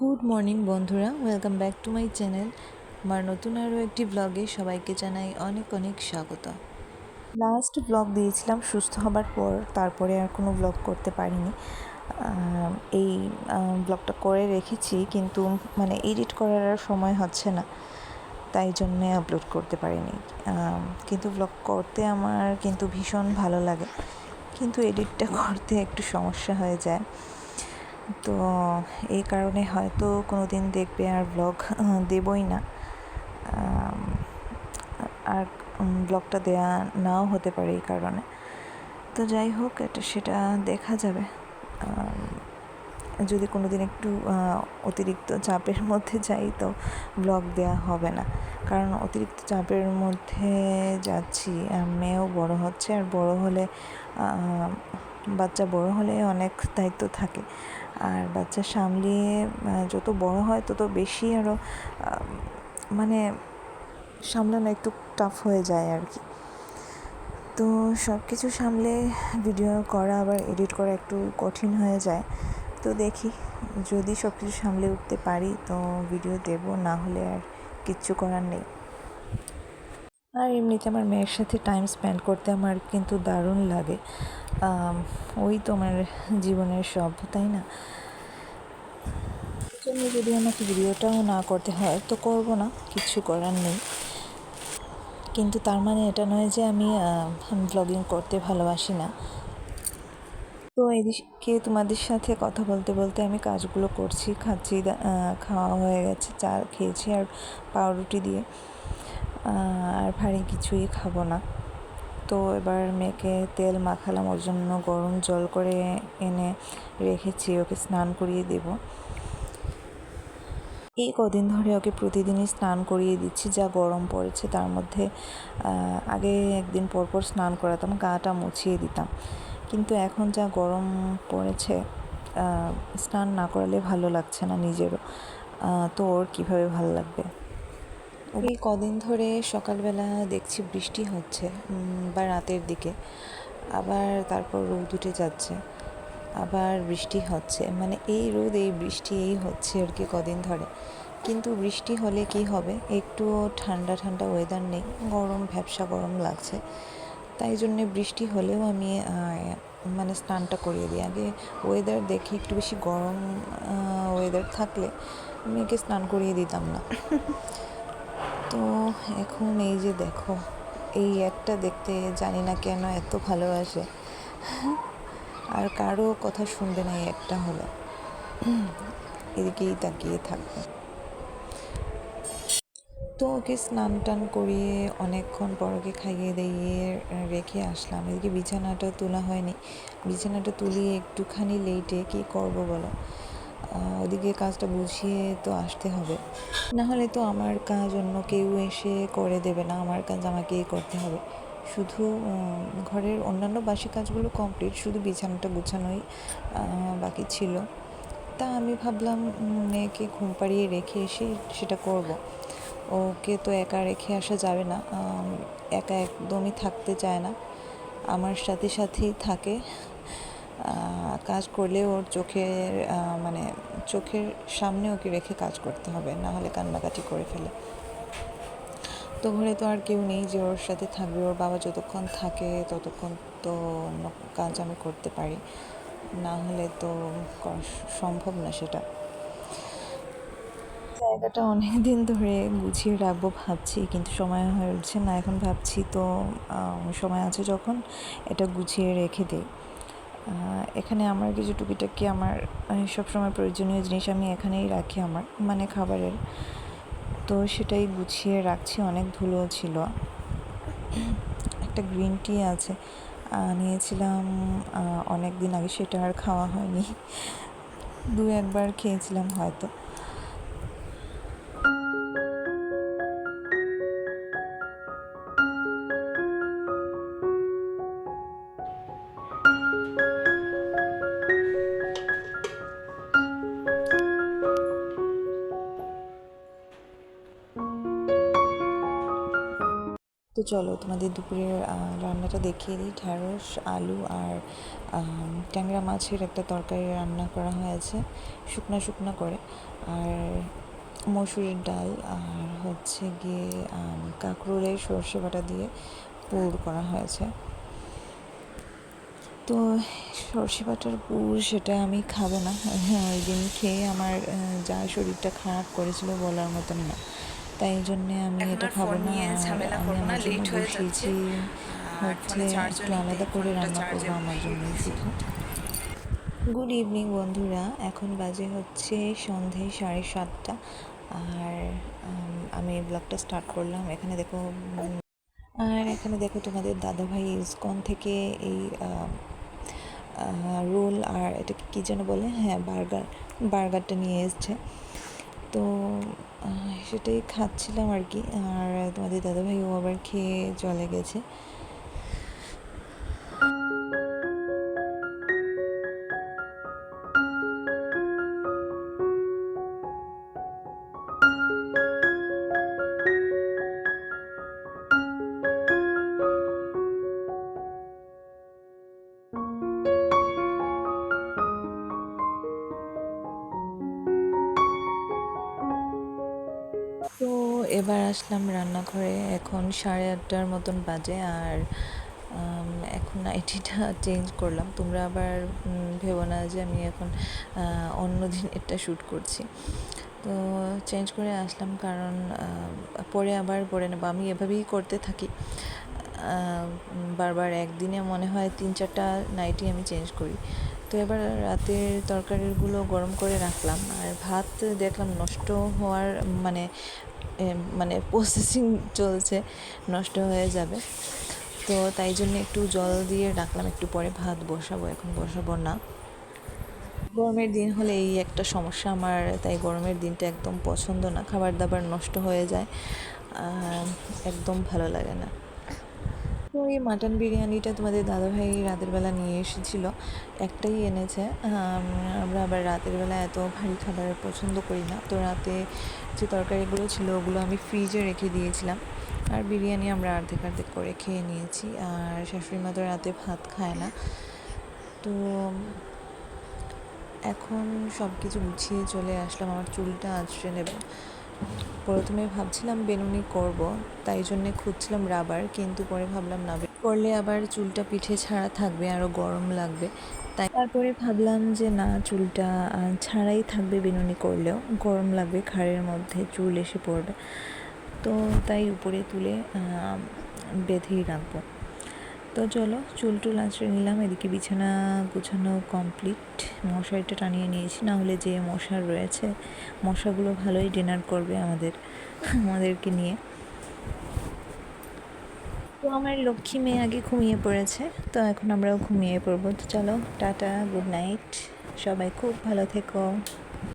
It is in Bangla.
গুড মর্নিং বন্ধুরা। Welcome back to my channel আমার নতুন আরও একটি ব্লগে সবাইকে জানাই অনেক অনেক স্বাগত। লাস্ট ব্লগ দিয়েছিলাম সুস্থ হবার পর, তারপরে আর কোনো ব্লগ করতে পারিনি। এই ব্লগটা করে রেখেছি, কিন্তু মানে এডিট করার আর সময় হচ্ছে না, তাই জন্যে আপলোড করতে পারিনি। কিন্তু ব্লগ করতে আমার কিন্তু ভীষণ ভালো লাগে। কিন্তু এডিটটা করতে একটু সমস্যা হয়ে যায়। তো এই কারণে হয়তো কোনো দিন দেখবে আর ব্লগ দেবই না। আর ব্লগটা দেয়া নাও হতে পারে এই কারণে। তো যাই হোক, এটা, সেটা দেখা যাবে। যদি কোনো দিন একটু অতিরিক্ত চাপের মধ্যে যাই, তো ব্লগ দেয়া হবে না। কারণ অতিরিক্ত চাপের মধ্যে যাচ্ছি মেয়েও বড় হচ্ছে, আর বড় হলে বাচ্চা বড় হলে অনেক দায়িত্ব থাকে। আর বাচ্চা সামলিয়ে যত বড় হয় তত বেশি আরও মানে সামলানো একটু টাফ হয়ে যায় আর কি। তো সব কিছু সামলে ভিডিও করা, আবার এডিট করা একটু কঠিন হয়ে যায়। তো দেখি, যদি সব কিছু সামলে উঠতে পারি তো ভিডিও দেব, না হলে আর কিচ্ছু করার নেই। আর এমনিতে আমার মেয়ের সাথে টাইম স্পেন্ড করতে আমার কিন্তু দারুণ লাগে। ওই তো আমার জীবনের সব, তাই না? জন্য যদি আমাকে ভিডিওটাও না করতে হয়, তো করব না, কিছু করার নেই। কিন্তু তার মানে এটা নয় যে আমি ব্লগিং করতে ভালোবাসি না। তো এদিকে তোমাদের সাথে কথা বলতে বলতে আমি কাজগুলো করছি, খাচ্ছি খাওয়া হয়ে গেছে, চা খেয়েছি আর পাউরুটি দিয়ে। আর ভারী কিছুই খাব না। তো এবার মেয়েকে তেল মাখালাম, ওর জন্য গরম জল করে এনে রেখেছি, ওকে স্নান করিয়ে দেবো। এই কদিন ধরে ওকে প্রতিদিনই স্নান করিয়ে দিচ্ছি, যা গরম পড়েছে তার মধ্যে আগে একদিন পর পর স্নান করাতাম, গাটা মুছিয়ে দিতাম। কিন্তু এখন যা গরম পড়েছে স্নান না করালে ভালো লাগছে না নিজেরও। তো ওর কীভাবে ভালো লাগবে? এই কদিন ধরে সকালবেলা দেখছি বৃষ্টি হচ্ছে বা রাতের দিকে। আবার তারপর রোদ উঠে যাচ্ছে, আবার বৃষ্টি হচ্ছে। মানে এই রোদ, এই বৃষ্টি, এই হচ্ছে আর কি কদিন ধরে। কিন্তু বৃষ্টি হলে কি হবে? একটু ঠান্ডা ঠান্ডা ওয়েদার নেই, গরম, ভ্যাবসা গরম লাগছে। তাই জন্যে বৃষ্টি হলেও আমি মানে স্নানটা করিয়ে দিই। আগে ওয়েদার দেখে একটু বেশি গরম ওয়েদার থাকলে মেয়েকে স্নান করিয়ে দিতাম না। তো এখন এই যে দেখো, এই একটা দেখতে জানি না কেন এত ভালোবাসে। আর কারও কথা শুনবে না এই একটা হলো। এদিকেই তাকিয়ে থাকবে। তো ওকে স্নান টান করিয়ে অনেকক্ষণ পর ওকে খাইয়ে দাইয়ে রেখে আসলাম। এদিকে বিছানাটা তোলা হয়নি। বিছানাটা তুলিয়ে একটুখানি লেটে কী করব বলো? ওদিকে কাজটা বুঝিয়ে তো আসতে হবে। না হলে তো আমার কাজ অন্য কেউ এসে করে দেবে না, আমার কাজ আমাকেই করতে হবে। শুধু ঘরের অন্যান্য বাসি কাজগুলো কমপ্লিট শুধু বিছানাটা গুছানোই বাকি ছিল। তা আমি ভাবলাম মেয়েকে ঘুম পাড়িয়ে রেখে এসে সেটা করব। ওকে তো একা রেখে আসা যাবে না একা একদমই থাকতে চায় না। আমার সাথে সাথেই থাকে। কাজ করলে ওর চোখের মানে চোখের সামনে ওকে রেখে কাজ করতে হবে, না হলে কান্নাকাটি করে ফেলে। তো ঘরে তো আর কেউ নেই যে ওর সাথে থাকবে, ওর বাবা যতক্ষণ থাকে ততক্ষণ তো অন্য কাজ আমি করতে পারি। না হলে তো সম্ভব না সেটা। জায়গাটা অনেক দিন ধরে গুছিয়ে রাখব ভাবছি, কিন্তু সময় হয়ে উঠছে না। এখন ভাবছি তো সময় আছে যখন এটা গুছিয়ে রেখে দিই। এখানে আমার কিছু টুকিটাকি আমার সবসময় প্রয়োজনীয় জিনিস আমি এখানেই রাখি আমার মানে খাবারের। তো সেটাই গুছিয়ে রাখছি, অনেক ধুলো ছিল। একটা গ্রিন টি আছে নিয়েছিলাম অনেক দিন আগে, সেটা আর খাওয়া হয়নি। দু একবার খেয়েছিলাম হয়তো। চলো তোমাদের দুপুরের রান্নাটা দেখিয়ে দিই। ঢ্যাঁড়স আলু আর ট্যাংরা মাছের একটা তরকারি রান্না করা হয়েছে শুকনা শুকনো করে। আর মসুরের ডাল আর হচ্ছে গিয়ে আম, কাঁকরোলের সর্ষে বাটা দিয়ে পুর করা হয়েছে। তো সর্ষে বাটার পুর সেটা আমি খাব না। ওই দিন খেয়ে আমার যা শরীরটা খারাপ করেছিল বলার মতন না। তাই জন্যে আমি এটা খাব না ঝামেলা করব না, জন্য late হয়ে আর হচ্ছে একটু আলাদা করে রান্না করব আমার শুধু। গুড ইভিনিং বন্ধুরা। এখন বাজে হচ্ছে সন্ধে সাড়ে সাতটা। আর আমি ব্লগটা স্টার্ট করলাম। এখানে দেখো আর এখানে দেখো তোমাদের দাদাভাই ইসকন থেকে এই রোল আর এটাকে কী যেন বলে? হ্যাঁ বার্গার বার্গারটা নিয়ে এসছে। তো সেটাই খাচ্ছিলাম আর কি। আর তোমাদের দাদাভাইও আবার খেয়ে চলে গেছে। এবার আসলাম রান্নাঘরে। এখন সাড়ে আটটার মতন বাজে আর এখন নাইটিটা চেঞ্জ করলাম। তোমরা আবার ভেবো না যে আমি এখন অন্য দিন এটা শ্যুট করছি। তো চেঞ্জ করে আসলাম কারণ পরে আবার পরে নেব। আমি এভাবেই করতে থাকি। বারবার একদিনে মনে হয় তিন চারটা নাইটি আমি চেঞ্জ করি। তো এবার রাতের তরকারিগুলো গরম করে রাখলাম। আর ভাত দেখলাম নষ্ট হওয়ার মানে মানে প্রসেসিং চলছে, নষ্ট হয়ে যাবে। তো তাই জন্য একটু জল দিয়ে রাখলাম, একটু পরে ভাত বসাবো, এখন বসাবো না। গরমের দিন হলে এই একটা সমস্যা আমার, তাই গরমের দিনটা একদম পছন্দ না, খাবার দাবার নষ্ট হয়ে যায় একদম ভালো লাগে না। তো এই মাটন বিরিয়ানিটা তোমাদের দাদাভাই রাতের বেলা নিয়ে এসেছিল, একটাই এনেছে। আমরা আবার রাতের বেলা এত ভারী খাবার পছন্দ করি না। তো রাতে যে তরকারিগুলো ছিল ওগুলো আমি ফ্রিজে রেখে দিয়েছিলাম। আর বিরিয়ানি আমরা অর্ধেক অর্ধেক করে খেয়ে নিয়েছি। আর শাশুড়ি মা তো রাতে ভাত খায় না। তো এখন সব কিছু গুছিয়ে চলে আসলাম। আমার চুলটা আঁচড়ে নেব। প্রথমে ভাবছিলাম বেনুনি করব, তাই জন্যে খুঁজছিলাম রাবার, কিন্তু পরে ভাবলাম না করলে আবার চুলটা পিঠে ছাড়া থাকবে আরও গরম লাগবে। তাই তারপরে ভাবলাম যে না, চুলটা ছাড়াই থাকবে বেনুনি করলেও, গরম লাগবে ঘাড়ের মধ্যে, চুল এসে পড়বে। তো তাই উপরে তুলে বেঁধেই রাখব। তো চলো, চুল টুল আঁচড়ে নিলাম, এদিকে বিছানা গুছানো কমপ্লিট মশারিটা টানিয়ে নিয়েছি, না হলে যে মশা রয়েছে, মশাগুলো ভালোই ডিনার করবে আমাদের, আমাদেরকে নিয়ে। তো আমার লক্ষ্মী মেয়ে আগে ঘুমিয়ে পড়েছে, তো এখন আমরাও ঘুমিয়ে পড়ব। তো চলো, টাটা গুড নাইট সবাই খুব ভালো থেকো।